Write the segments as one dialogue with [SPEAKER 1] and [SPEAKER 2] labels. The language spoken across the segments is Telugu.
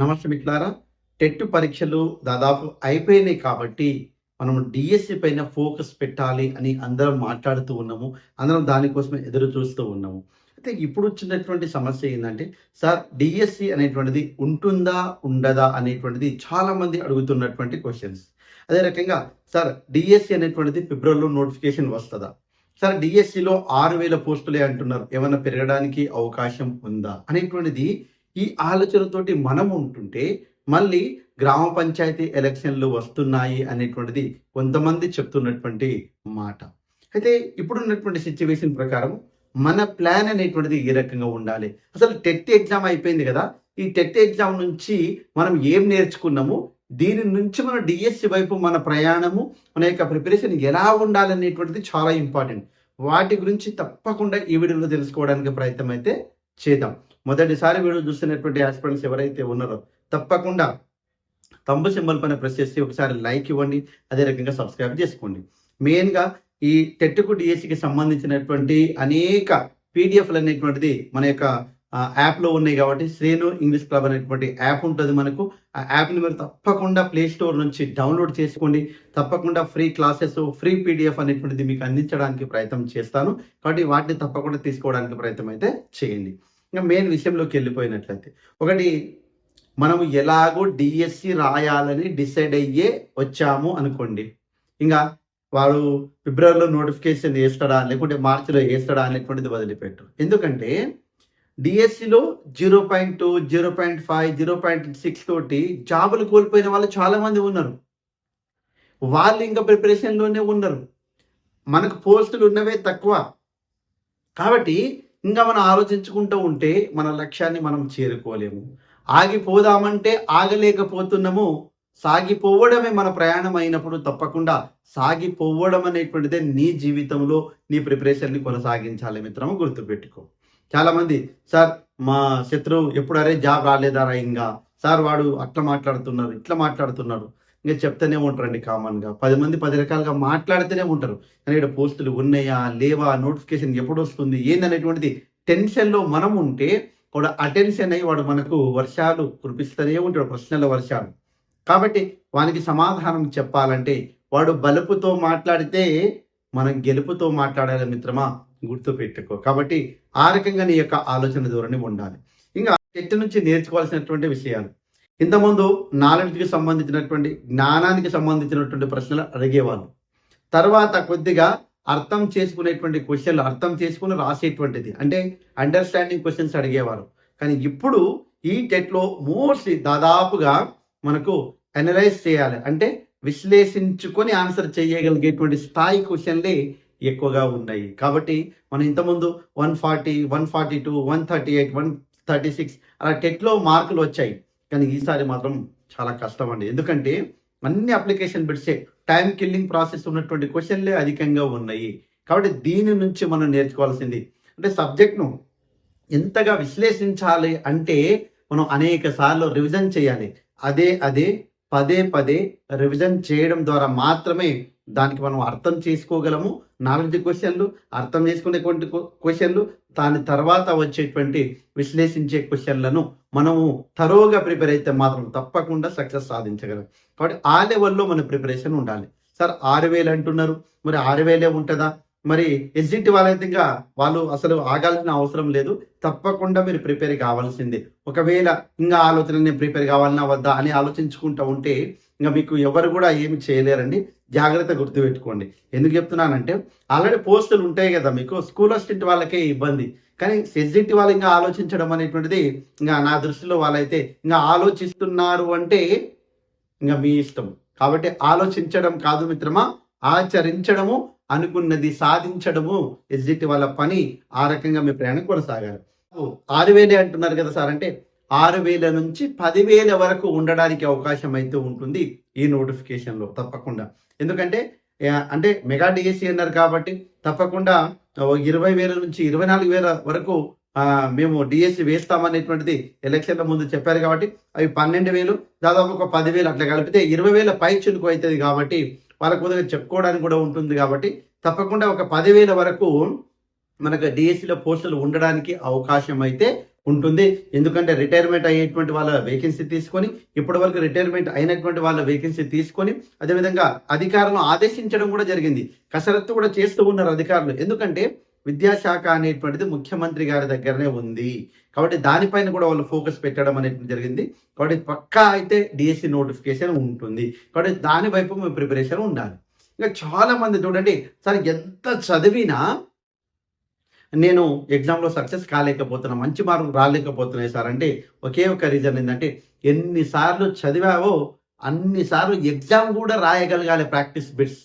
[SPEAKER 1] నమస్తే మిట్లారా టెట్ పరీక్షలు దాదాపు అయిపోయినాయి కాబట్టి మనం డిఎస్సి పైన ఫోకస్ పెట్టాలి అని అందరం మాట్లాడుతూ ఉన్నాము. అందరం దానికోసం ఎదురు చూస్తూ ఉన్నాము. అయితే ఇప్పుడు వచ్చినటువంటి సమస్య ఏంటంటే సార్ డిఎస్సి అనేటువంటిది ఉంటుందా ఉండదా అనేటువంటిది చాలామంది అడుగుతున్నటువంటి క్వశ్చన్స్ అదే రకంగా సార్ డిఎస్సి అనేటువంటిది ఫిబ్రవరిలో నోటిఫికేషన్ వస్తుందా? సార్ డిఎస్సిలో ఆరు వేల పోస్టులే అంటున్నారు. ఏమైనా పెరగడానికి అవకాశం ఉందా? అనేటువంటిది ఈ ఆలోచనతోటి మనం ఉంటుంటే మళ్ళీ గ్రామ పంచాయతీ ఎలక్షన్లు వస్తున్నాయి అనేటువంటిది కొంతమంది చెప్తున్నటువంటి మాట. అయితే ఇప్పుడున్నటువంటి సిచ్యువేషన్ ప్రకారం మన ప్లాన్ అనేటువంటిది ఏ రకంగా ఉండాలి. అసలు టెట్ ఎగ్జామ్ అయిపోయింది కదా ఈ టెట్ ఎగ్జామ్ నుంచి మనం ఏం నేర్చుకున్నాము? దీని నుంచి మన డిఎస్సి వైపు మన ప్రయాణము మన యొక్క ప్రిపరేషన్ ఎలా ఉండాలనేటువంటిది చాలా ఇంపార్టెంట్ వాటి గురించి తప్పకుండా ఈ వీడియోలో తెలుసుకోవడానికి ప్రయత్నం అయితే చేద్దాం. మొదటిసారి వీడియో చూస్తున్నటువంటి ఆస్పిరెంట్స్ ఎవరైతే ఉన్నారో తప్పకుండా తంబు సింబల్ పైన ప్రెస్ చేసి ఒకసారి లైక్ ఇవ్వండి అదే రకంగా సబ్స్క్రైబ్ చేసుకోండి. మెయిన్గా ఈ టెట్టుకు డిఎస్సికి సంబంధించినటువంటి అనేక పీడిఎఫ్లు అనేటువంటిది మన యొక్క యాప్లో ఉన్నాయి కాబట్టి శ్రేణు ఇంగ్లీష్ క్లబ్ అనేటువంటి యాప్ ఉంటుంది మనకు. ఆ యాప్ని మీరు తప్పకుండా ప్లే స్టోర్ నుంచి డౌన్లోడ్ చేసుకోండి. తప్పకుండా ఫ్రీ క్లాసెస్ ఫ్రీ పీడిఎఫ్ అనేటువంటిది మీకు అందించడానికి ప్రయత్నం చేస్తాను. కాబట్టి వాటిని తప్పకుండా తీసుకోవడానికి ప్రయత్నం అయితే చేయండి. ఇంకా మెయిన్ విషయంలోకి వెళ్ళిపోయినట్లయితే. ఒకటి మనము ఎలాగో డిఎస్సి రాయాలని డిసైడ్ అయ్యే వచ్చాము అనుకోండి. ఇంకా వాడు ఫిబ్రవరిలో నోటిఫికేషన్ వేస్తాడా లేకుంటే మార్చిలో వేస్తాడా అనేటువంటిది వదిలిపెట్టు ఎందుకంటే డిఎస్సిలో zero point two zero point five zero point six తోటి జాబులు కోల్పోయిన వాళ్ళు చాలామంది ఉన్నారు. వాళ్ళు ఇంకా ప్రిపరేషన్లోనే ఉన్నారు. మనకు పోస్టులు ఉన్నవే తక్కువ. కాబట్టి ఇంకా మనం ఆలోచించుకుంటూ ఉంటే మన లక్ష్యాన్ని మనం చేరుకోలేము. ఆగిపోదామంటే ఆగలేకపోతున్నాము. సాగిపోవడమే మన ప్రయాణం అయినప్పుడు తప్పకుండా సాగిపోవడం అనేటువంటిదే నీ జీవితంలో నీ ప్రిపరేషన్ని కొనసాగించాలి మిత్రము గుర్తుపెట్టుకో. చాలామంది సార్ మా శత్రువు ఎప్పుడు అరే జాబ్ రాలేదారా ఇంకా సార్ వాడు అట్లా మాట్లాడుతున్నారు ఇట్లా మాట్లాడుతున్నారు. ఇంకా చెప్తూనే ఉంటారండి కామన్గా. పది మంది పది రకాలుగా మాట్లాడుతూనే ఉంటారు. కానీ ఇక్కడ పోస్టులు ఉన్నాయా? లేవా? నోటిఫికేషన్ ఎప్పుడు వస్తుంది ఏందనేటువంటిది టెన్షన్లో మనం ఉంటే కూడా అటెన్షన్ అయ్యి వాడు మనకు వర్షాలు కురిపిస్తూనే ఉంటాడు. ప్రశ్నల వర్షాలు. కాబట్టి వానికి సమాధానం చెప్పాలంటే వాడు బలుపుతో మాట్లాడితే మనం గెలుపుతో మాట్లాడాలి మిత్రమా? గుర్తు పెట్టుకో కాబట్టి ఆ రకంగా నీ యొక్క ఆలోచన ధోరణి ఉండాలి. ఇంకా చెట్టు నుంచి నేర్చుకోవాల్సినటువంటి విషయాలు. ఇంతకుముందు నాలెడ్జ్కి సంబంధించినటువంటి జ్ఞానానికి సంబంధించినటువంటి ప్రశ్నలు అడిగేవాళ్ళు. తర్వాత కొద్దిగా అర్థం చేసుకునేటువంటి క్వశ్చన్లు అర్థం చేసుకుని రాసేటువంటిది. అంటే అండర్స్టాండింగ్ క్వశ్చన్స్ అడిగేవారు. కానీ ఇప్పుడు ఈ టెట్లో మోస్ట్లీ దాదాపుగా మనకు అనలైజ్ చేయాలి. అంటే విశ్లేషించుకొని ఆన్సర్ చేయగలిగేటువంటి స్థాయి క్వశ్చన్లే ఎక్కువగా ఉన్నాయి. కాబట్టి మనం ఇంతకుముందు one forty one forty two one thirty eight one thirty six అలా టెట్లో మార్కులు వచ్చాయి. కానీ ఈసారి మాత్రం చాలా కష్టం అండి ఎందుకంటే అన్ని అప్లికేషన్ పెడితే టైం కిల్లింగ్ ప్రాసెస్ ఉన్నటువంటి క్వశ్చన్లే అధికంగా ఉన్నాయి. కాబట్టి దీని నుంచి మనం నేర్చుకోవాల్సింది అంటే సబ్జెక్ట్ను ఎంతగా విశ్లేషించాలి అంటే మనం అనేక సార్లు రివిజన్ చేయాలి. అదే అదే పదే పదే రివిజన్ చేయడం ద్వారా మాత్రమే దానికి మనం అర్థం చేసుకోగలము. నాలెడ్జ్ క్వశ్చన్లు అర్థం చేసుకునేటువంటి క్వశ్చన్లు దాని తర్వాత వచ్చేటువంటి విశ్లేషించే క్వశ్చన్లను మనము తరోగా ప్రిపేర్ అయితే మాత్రం తప్పకుండా సక్సెస్ సాధించగలం. కాబట్టి ఆ లెవెల్లో మన ప్రిపరేషన్ ఉండాలి. సార్ ఆరు వేలు అంటున్నారు. మరి ఆరు వేలే ఉంటుందా? మరి ఎస్జిటి వాళ్ళైతే ఇంకా వాళ్ళు అసలు ఆగాల్సిన అవసరం లేదు. తప్పకుండా మీరు ప్రిపేర్ కావాల్సిందే. ఒకవేళ ఇంకా ఆలోచన నేను ప్రిపేర్ కావాలన్నా వద్దా అని ఆలోచించుకుంటూ ఉంటే ఇంకా మీకు ఎవరు కూడా ఏమి చేయలేరండి. జాగ్రత్త గుర్తుపెట్టుకోండి. ఎందుకు చెప్తున్నానంటే ఆల్రెడీ పోస్టులు ఉంటాయి కదా మీకు స్కూల్ అసిస్టెంట్ వాళ్ళకే ఇబ్బంది. కానీ ఎస్జిటి వాళ్ళు ఇంకా ఆలోచించడం అనేటువంటిది ఇంకా నా దృష్టిలో వాళ్ళైతే ఇంకా ఆలోచిస్తున్నారు అంటే ఇంకా మీ ఇష్టం. కాబట్టి ఆలోచించడం కాదు మిత్రమా ఆచరించడము అనుకున్నది సాధించడము ఎస్జిటి వాళ్ళ పని? ఆ రకంగా మీ ప్రయాణం కొనసాగాలి. ఆరు వేలే అంటున్నారు కదా సార్ అంటే ఆరు వేల నుంచి పదివేల వరకు ఉండడానికి అవకాశం అయితే ఉంటుంది ఈ నోటిఫికేషన్లో తప్పకుండా. ఎందుకంటే అంటే మెగా డిఎస్సి అన్నారు కాబట్టి తప్పకుండా ఇరవై వేల నుంచి ఇరవై నాలుగు వేల వరకు మేము డిఎస్సి వేస్తామనేటువంటిది ఎలక్షన్ల ముందు చెప్పారు కాబట్టి అవి పన్నెండు వేలు దాదాపు ఒక పదివేలు అట్లా కలిపితే ఇరవై వేల పై చునుకు అవుతుంది కాబట్టి వాళ్ళకు కొద్దిగా చెప్పుకోవడానికి కూడా ఉంటుంది కాబట్టి తప్పకుండా ఒక పదివేల వరకు మనకు డిఎస్సిలో పోస్టులు ఉండడానికి అవకాశం అయితే ఉంటుంది. ఎందుకంటే రిటైర్మెంట్ అయ్యేటువంటి వాళ్ళ వేకెన్సీ తీసుకొని ఇప్పటి వరకు రిటైర్మెంట్ అయినటువంటి వాళ్ళ వేకెన్సీ తీసుకొని అదేవిధంగా అధికారులను ఆదేశించడం కూడా జరిగింది. కసరత్తు కూడా చేస్తూ ఉన్నారు అధికారులు. ఎందుకంటే విద్యాశాఖ అనేటువంటిది ముఖ్యమంత్రి గారి దగ్గరనే ఉంది. కాబట్టి దానిపైన కూడా వాళ్ళు ఫోకస్ పెట్టడం అనేది జరిగింది. కాబట్టి పక్కా అయితే డిఎస్సి నోటిఫికేషన్ ఉంటుంది. కాబట్టి దాని వైపు మేము ప్రిపరేషన్ ఉండాలి. ఇంకా చాలా మంది చూడండి సార్ ఎంత చదివినా నేను ఎగ్జామ్లో సక్సెస్ కాలేకపోతున్నా మంచి మార్కులు రాలేకపోతున్నాయి సార్. అంటే ఒకే ఒక రీజన్ ఏంటంటే ఎన్నిసార్లు చదివావో అన్నిసార్లు ఎగ్జామ్ కూడా రాయగలగాలి ప్రాక్టీస్ బిట్స్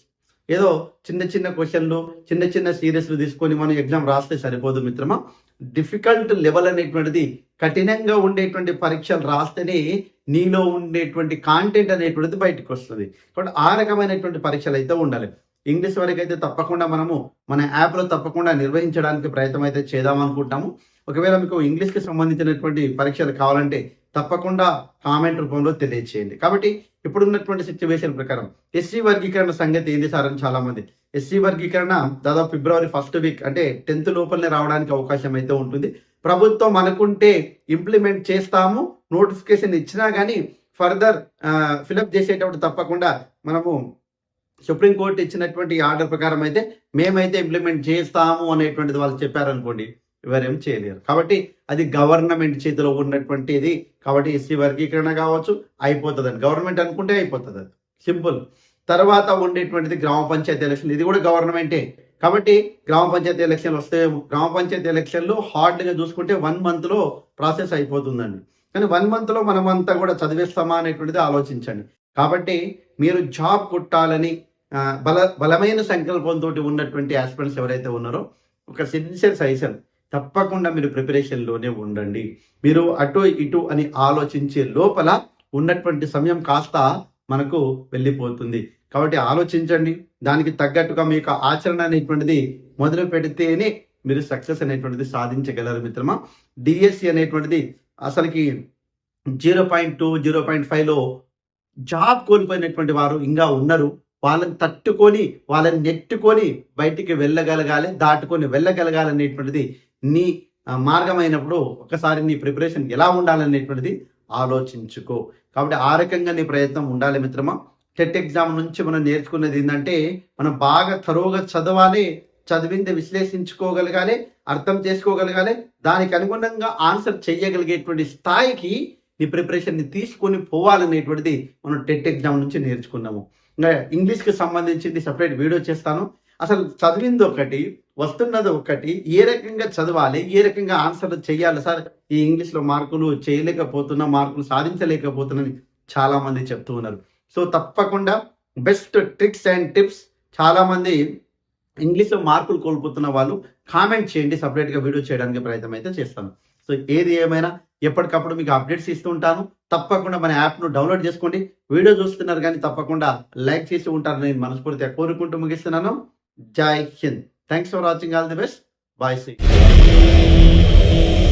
[SPEAKER 1] ఏదో చిన్న చిన్న క్వశ్చన్లు చిన్న చిన్న సీరియస్లు తీసుకొని మనం ఎగ్జామ్ రాస్తే సరిపోదు మిత్రమా? డిఫికల్ట్ లెవెల్ అనేటువంటిది కఠినంగా ఉండేటువంటి పరీక్షలు రాస్తేనే నీలో ఉండేటువంటి కాంటెంట్ అనేటువంటిది బయటకు వస్తుంది. కాబట్టి ఆ రకమైనటువంటి పరీక్షలు అయితే ఉండాలి. ఇంగ్లీష్ వరకు అయితే తప్పకుండా మనము మన యాప్లో తప్పకుండా నిర్వహించడానికి ప్రయత్నం అయితే చేద్దాం అనుకుంటాము ఒకవేళ మీకు ఇంగ్లీష్కి సంబంధించినటువంటి పరీక్షలు కావాలంటే తప్పకుండా కామెంట్ రూపంలో తెలియచేయండి. కాబట్టి ఇప్పుడున్నటువంటి సిచ్యువేషన్ ప్రకారం ఎస్సీ వర్గీకరణ సంగతి ఏంది సార్ అని చాలా మంది ఎస్సీ వర్గీకరణ దాదాపు ఫిబ్రవరి ఫస్ట్ వీక్ అంటే టెన్త్ లోపలనే రావడానికి అవకాశం అయితే ఉంటుంది. ప్రభుత్వం అనుకుంటే ఇంప్లిమెంట్ చేస్తాము నోటిఫికేషన్ ఇచ్చినా కానీ ఫర్దర్ ఫిలప్ చేసేటప్పుడు తప్పకుండా మనము సుప్రీంకోర్టు ఇచ్చినటువంటి ఆర్డర్ ప్రకారం అయితే మేమైతే ఇంప్లిమెంట్ చేస్తాము అనేటువంటిది వాళ్ళు చెప్పారనుకోండి. ఎవరేం చేయలేరు. కాబట్టి అది గవర్నమెంట్ చేతిలో ఉన్నటువంటిది. కాబట్టి ఎస్సీ వర్గీకరణ కావచ్చు అయిపోతుంది అని గవర్నమెంట్ అనుకుంటే అయిపోతుంది అది. సింపుల్. తర్వాత ఉండేటువంటిది గ్రామ పంచాయతీ ఎలక్షన్. ఇది కూడా గవర్నమెంటే. కాబట్టి గ్రామ పంచాయతీ ఎలక్షన్లు వస్తే గ్రామ పంచాయతీ ఎలక్షన్లు హార్డ్గా చూసుకుంటే వన్ మంత్లో ప్రాసెస్ అయిపోతుందండి. కానీ వన్ మంత్లో మనమంతా కూడా చదివేస్తామా అనేటువంటిది ఆలోచించండి. కాబట్టి మీరు జాబ్ కొట్టాలని బల బలమైన సంకల్పంతో ఉన్నటువంటి ఆస్పిరెంట్స్ ఎవరైతే ఉన్నారో ఒక సిన్సియర్ సజెషన్ తప్పకుండా మీరు ప్రిపరేషన్లోనే ఉండండి. మీరు అటు ఇటు అని ఆలోచించే లోపల ఉన్నటువంటి సమయం కాస్త మనకు వెళ్ళిపోతుంది. కాబట్టి ఆలోచించండి. దానికి తగ్గట్టుగా మీ యొక్క ఆచరణ అనేటువంటిది మొదలు పెడితేనే మీరు సక్సెస్ అనేటువంటిది సాధించగలరు మిత్రమా? డిఎస్సి అనేటువంటిది అసలుకి zero point two zero point ఫైవ్లో జాబ్ కోల్పోయినటువంటి వారు ఇంకా ఉన్నారు. వాళ్ళని తట్టుకొని వాళ్ళని నెట్టుకొని బయటికి వెళ్ళగలగాలి దాటుకొని వెళ్ళగలగాలి అనేటువంటిది నీ మార్గమైనప్పుడు ఒకసారి నీ ప్రిపరేషన్ ఎలా ఉండాలనేటువంటిది ఆలోచించుకో. కాబట్టి ఆ రకంగా నీ ప్రయత్నం ఉండాలి మిత్రమా? టెట్ ఎగ్జామ్ నుంచి మనం నేర్చుకున్నది ఏంటంటే మనం బాగా తరువుగా చదవాలి చదివింది విశ్లేషించుకోగలగాలి అర్థం చేసుకోగలగాలి దానికి అనుగుణంగా ఆన్సర్ చేయగలిగేటువంటి స్థాయికి నీ ప్రిపరేషన్ని తీసుకొని పోవాలనేటువంటిది మనం టెట్ ఎగ్జామ్ నుంచి నేర్చుకున్నాము. ఇంకా ఇంగ్లీష్కి సంబంధించింది సపరేట్ వీడియో చేస్తాను. అసలు చదివింది ఒకటి వస్తున్నది ఒకటి. ఏ రకంగా చదవాలి ఏ రకంగా ఆన్సర్ చేయాలి? సార్ ఈ ఇంగ్లీష్లో మార్కులు చేయలేకపోతున్నా మార్కులు సాధించలేకపోతున్నాని చాలామంది చెప్తూ ఉన్నారు. సో తప్పకుండా బెస్ట్ ట్రిక్స్ అండ్ టిప్స్ చాలామంది ఇంగ్లీష్లో మార్కులు కోల్పోతున్న వాళ్ళు కామెంట్ చేయండి. సపరేట్గా వీడియో చేయడానికి ప్రయత్నం అయితే చేస్తాను. సో ఏది ఏమైనా ఎప్పటికప్పుడు మీకు అప్డేట్స్ ఇస్తూ ఉంటాను. తప్పకుండా మన యాప్ను డౌన్లోడ్ చేసుకోండి. వీడియో చూస్తున్నారు కానీ తప్పకుండా లైక్ చేసి ఉంటారని నేను మనస్ఫూర్తిగా కోరుకుంటూ ముగిస్తున్నాను. జై Hind. Thanks for watching. All the best. Bye. See you.